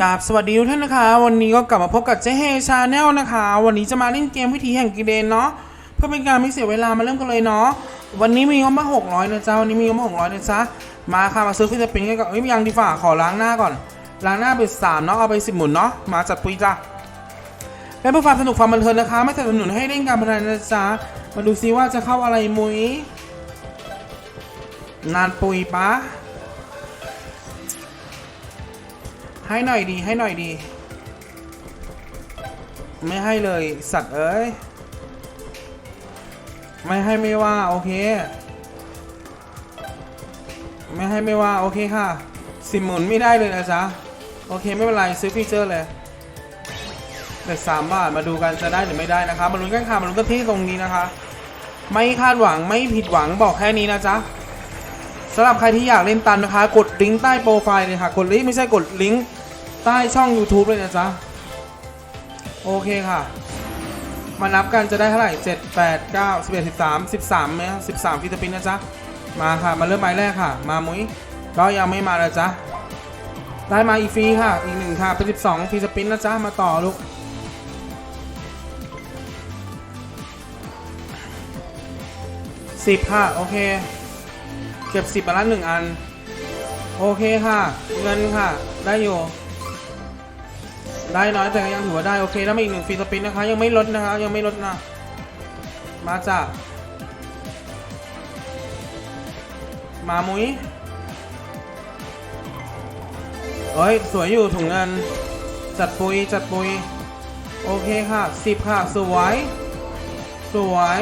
กราบสวัสดีทุกท่านนะคะ วันนี้ก็กลับมาพบกับเจ๊เฮชาแนลนะคะ วันนี้จะมาเล่นเกมวิธีแห่งกิเลนเนาะเพื่อเป็นการไม่เสียเวลามาเริ่มกันเลยเนาะวันนี้มีงบมา600นะจ๊ะวันนี้มีงบมา600นะจ๊ะมาค่ะมาซื้อฟิลิปปินส์กันก่อนเอ้ยยังดีฝ่าขอล้างหน้าก่อนล้างหน้าเป็นสามเนาะเอาไปสิบหมุนเนาะมาจัดปุยจ้ะและเพื่อความสนุกความบันเทิงนะคะ ไม่สนับสนุนให้เล่นการพนันนะจ๊ะมาดูซิว่าจะเข้าอะไรมุ้ยนานปุยปะ ให้หน่อยดีให้หน่อยดี ไม่ให้เลยสัตว์เอ้ย ไม่ให้ไม่ว่า โอเค ไม่ให้ไม่ว่า โอเคค่ะสิหมุนไม่ได้เลยนะจ๊ะ โอเคไม่เป็นไรซื้อฟีเจอร์เลยเด็กสามบาทมาดูกันจะได้หรือไม่ได้นะคะมาลุ้นกันค่ะมาลุ้นกันที่ตรงนี้นะคะ ไม่คาดหวังไม่ผิดหวังบอกแค่นี้นะจ๊ะสำหรับใครที่อยากเล่นตันนะคะ กดลิงก์ใต้โปรไฟล์เลยค่ะ กดลิงก์ไม่ใช่กดลิงก์ ใต้ช่อง YouTube เลยนะจ๊ะ โอเคค่ะ มานับกันจะได้เท่าไหร่ 7 8 9 11 13 13ไหม13ฟิลิปปินส์นะจ๊ะ มาค่ะ มาเริ่มใบแรกค่ะ มามุ้ยก็ยังไม่มานะจ๊ะ ได้มาอีกฟรีค่ะ อีกหนึ่งค่ะ เป็น 12ฟิลิปปินส์นะจ๊ะ มาต่อลูกสิบค่ะ โอเค เก็บสิบมาละหนึ่งอัน โอเคค่ะ เงินค่ะ ได้อยู่ ได้น้อยแต่ก็ยังถือว่าได้โอเคแล้วมาอีกหนึ่งฟรีสปินนะคะ ยังไม่ลดนะคะ ยังไม่ลดนะ มาจ้ะมามุ้ยเฮ้ย สวยอยู่ถุงเงิน จัดปุย จัดปุย โอเคค่ะสิบค่ะ สวย สวย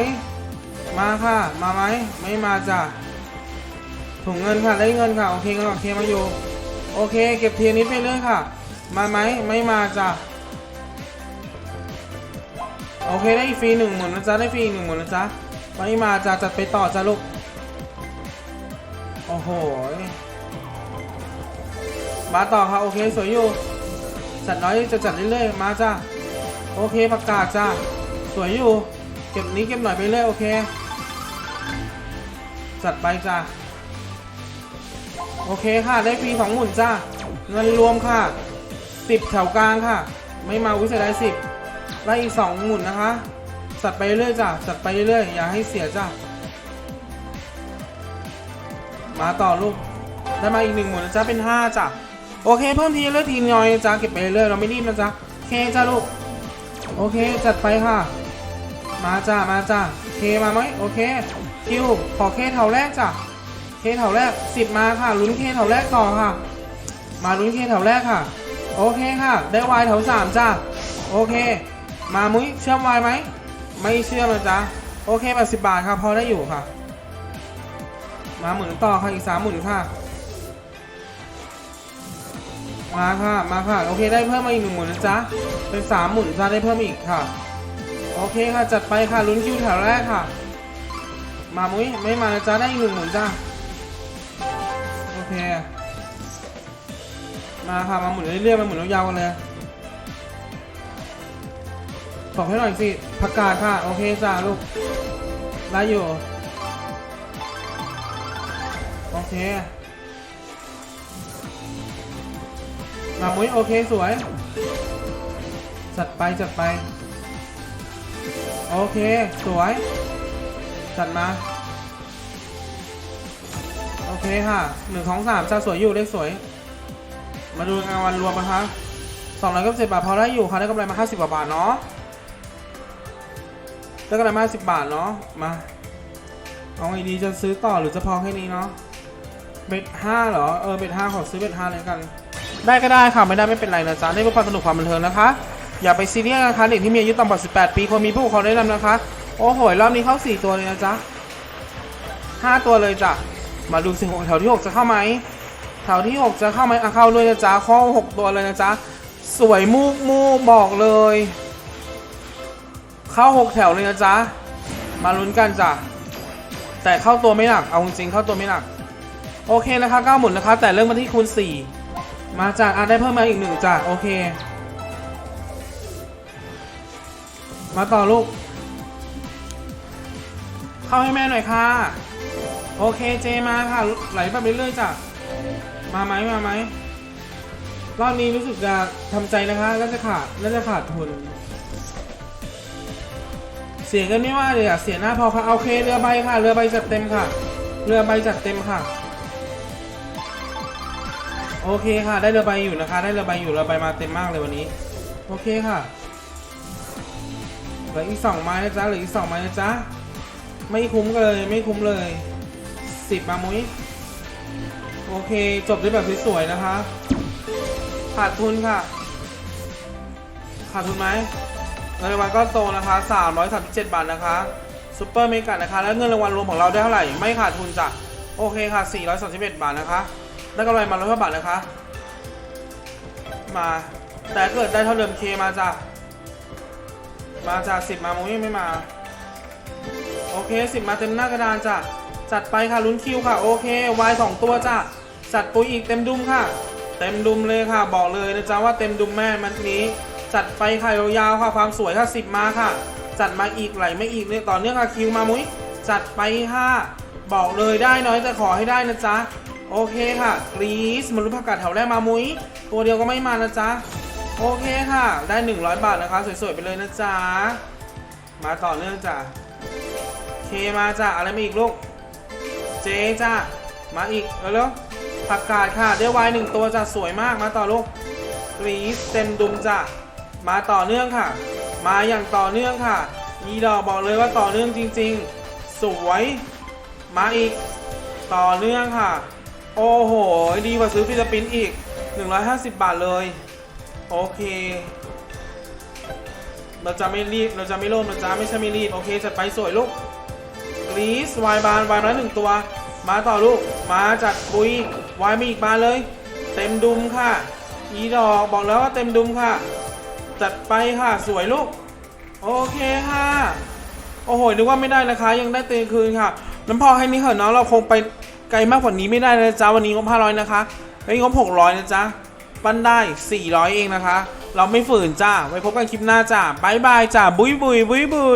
มาค่ะ มาไหม ไม่มาจ้ะถุงเงินค่ะ ได้เงินค่ะ โอเคเงินโอเคมาอยู่ โอเค เก็บเทียนนิดไปเรื่อยค่ะ มาไหมไม่มาจ้ะโอเคได้ฟรีหนึ่งหมื่นนะจ๊ะได้ฟรีหนึ่งหมื่นนะจ๊ะไม่มาจ้ะจัดไปต่อจ้ะลูกโอ้โหมาต่อค่ะโอเคสวยอยู่จัดน้อยจะจัดเรื่อยๆมาจ้ะโอเคประกาศจ้ะสวยอยู่เก็บนี้เก็บหน่อยไปเรื่อยโอเคจัดไปจ้ะโอเคค่ะได้ฟรีสองหมุนจ้าเงินรวมค่ะ สิบแถวกลางค่ะ ไม่มาวิสัยได้สิบได้อีกสองหมุนนะคะจัดไปเรื่อยจ้ะจัดไปเรื่อยอย่าให้เสียจ้ามาต่อลูกได้มาอีกหนึ่งหมุนนะจ๊ะเป็นห้าจ้ะโอเค เพิ่มทีเรื่อยทีน้อยนะจ้ะเก็บไปเรื่อยเราไม่รีบนะจ๊ะโอเคจ้าลูกโอเคจัดไปค่ะ มาจ้ามาจ้าเคมาไหมโอเคคิวขอเคเท่าแรกจ้ะเคแถวแรกสิบมาค่ะลุ้นเคแถวแรกต่อค่ะ มาลุ้นเคแถวแรกค่ะ โอเคค่ะ ได้วายแถวสามจ้าโอเค มามุ้ยเชื่อมวายไหม ไม่เชื่อมนะจ๊ะ โอเคแปดสิบบาทค่ะพอได้อยู่ค่ะ มาหมุนต่อค่ะอีกสามหมุนค่ะ มาค่ะ มาค่ะ โอเคได้เพิ่มมาอีกหนึ่งหมุนนะจ๊ะ เป็นสามหมุนจ้าได้เพิ่มอีกค่ะ โอเคค่ะจัดไปค่ะลุ้นคิวแถวแรกค่ะ มามุ้ยไม่มานะจ๊ะได้อีกหนึ่งหมุนจ้าโอเค มาค่ะมาหมุนเรื่อยๆมาหมุนยาวๆกันเลยบอกให้หน่อยสิประกาศค่ะ โอเคจ้าลูกได้อยู่ โอเคมามุ้ยโอเคสวย จัดไปจัดไป โอเค สวย จัดมา โอเคค่ะหนึ่งของสามจะสวยอยู่เลขสวย มาดูรางวัลรวมนะคะสองร้อยเก้าสิบบาทพอได้อยู่ค่ะได้กำไรมาห้าสิบกว่าบาทเนาะได้กำไรมาสิบบาทเนาะมาเอาไงดีจะซื้อต่อหรือจะพอแค่นี้เนาะเบ็ดห้าเหรอเออเบ็ดห้าขอซื้อเบ็ดห้าเลยกัน ได้ก็ได้ค่ะไม่ได้ไม่เป็นไรนะจ๊ะได้เพื่อความสนุกความบันเทิงนะคะ อย่าไปซีเรียสนะคะเด็กที่มีอายุต่ำกว่า18 ปีควรมีผู้ปกครองแนะนำนะคะ โอ้โหรอบนี้เข้าสี่ตัวเลยนะจ๊ะห้าตัวเลยจ้ะมาดูสิหกแถวที่ 6 จะเข้าไหม แถวที่ 6 จะเข้าไหมเข้าด้วยนะจ๊ะข้อ 6 ตัวเลยนะจ๊ะ สวยมูกมูกบอกเลย เข้า 6 แถวเลยนะจ๊ะ มาลุ้นกันจ้ะ แต่เข้าตัวไม่หนัก เอาจริงเข้าตัวไม่หนัก โอเคนะคะ9หมุนนะคะ แต่เริ่มมาที่คูณ 4 มาจากอะได้เพิ่มมาอีกหนึ่งจ้ะ โอเค มาต่อลูก เข้าให้แม่หน่อยค่ะ โอเคเจมาค่ะ ไหลแบบเรื่อยๆจ้ะ มาไหมมาไหมรอบนี้รู้สึกจะทำใจนะคะน่าจะขาดน่าจะขาดทุน เสียเงินไม่ว่าเลยอะเสียหน้าพอค่ะโอเคเรือใบค่ะ เรือใบจัดเต็มค่ะ เรือใบจัดเต็มค่ะ โอเคค่ะ ได้เรือใบอยู่นะคะ ได้เรือใบอยู่เรือใบมาเต็มมากเลยวันนี้ โอเคค่ะเหลืออีกสองไม้นะจ๊ะเหลืออีกสองไม้นะจ๊ะไม่คุ้มเลยไม่คุ้มเลยสิบมามุ้ย โอเค จบด้วยแบบสวยๆนะคะ ขาดทุนค่ะ ขาดทุนไหมเงินรางวัลก็โตนะคะ337 บาทนะคะซูเปอร์เมกะนะคะ แล้วเงินรางวัลรวมของเราได้เท่าไหร่ ไม่ขาดทุนจ้ะ โอเคค่ะ 431 บาทนะคะ ได้กำไรมาร้อยบาทนะคะ มา แต่เกิดได้เท่าเดิมเคมาจ้ะ มาจ้ะสิบมามุ้ยไม่มา โอเคสิบมาเต็มหน้ากระดานจ้ะ จัดไปค่ะลุ้นคิวค่ะ โอเควายสองตัวจ้ะ จัดปุ๋ยอีกเต็มดุมค่ะ เต็มดุมเลยค่ะ บอกเลยนะจ๊ะว่าเต็มดุมแม่มันนี้ จัดไปค่ะยาวๆค่ะความสวยค่ะสิบมาค่ะ จัดมาอีกไหลไม่อีกเนี่ยต่อเนื่องค่ะคิวมามุ้ยจัดไปค่ะ บอกเลยได้น้อยแต่ขอให้ได้นะจ๊ะโอเคค่ะกรีซมรุผักกาดแถวแรกมามุ้ยตัวเดียวก็ไม่มานะจ๊ะโอเคค่ะ ได้ 100 บาทนะคะ สวยๆ ไปเลยนะจ๊ะ มาต่อเนื่องจ้ะเคมาจ้ะอะไรมาอีกลูก เจจ้ะมาอีกเร็วๆ ผักกาดค่ะ ได้ไวายหนึ่งตัวจะสวยมากมาต่อลูกกรีซเต็มดุมจ้ะมาต่อเนื่องค่ะ มาอย่างต่อเนื่องค่ะยีดอกบอกเลยว่าต่อเนื่องจริง ๆ สวย มาอีก ต่อเนื่องค่ะ โอ้โห ดีกว่าซื้อฟิลิปปินส์อีก 150 บาทเลย โอเค เราจะไม่รีบ เราจะไม่โลภเราจะไม่ใช่ไม่รีบ โอเคจัดไปสวยลูกกรีซวายบานวายมาหนึ่งตัว มาต่อลูก มาจัดปุย วายมีอีกบาเลย เต็มดุมค่ะ อีดอกบอกแล้วว่าเต็มดุมค่ะ จัดไปค่ะสวยลูก โอเคค่ะ โอ้โหนึกว่าไม่ได้นะคะ ยังได้เตีคืนค่ะ น้ำพอให้นี้เถอะเนาะเราคงไปไกลมากกว่านี้ไม่ได้นะจ๊ะวันนี้งบ500นะคะไอ้ยงบ600นะจ๊ะปั้นได้ 400 เองนะคะ เราไม่ฝืนจ้าไว้พบกันคลิปหน้าจ้าบายบายจ้าบุยบุยบุยบุย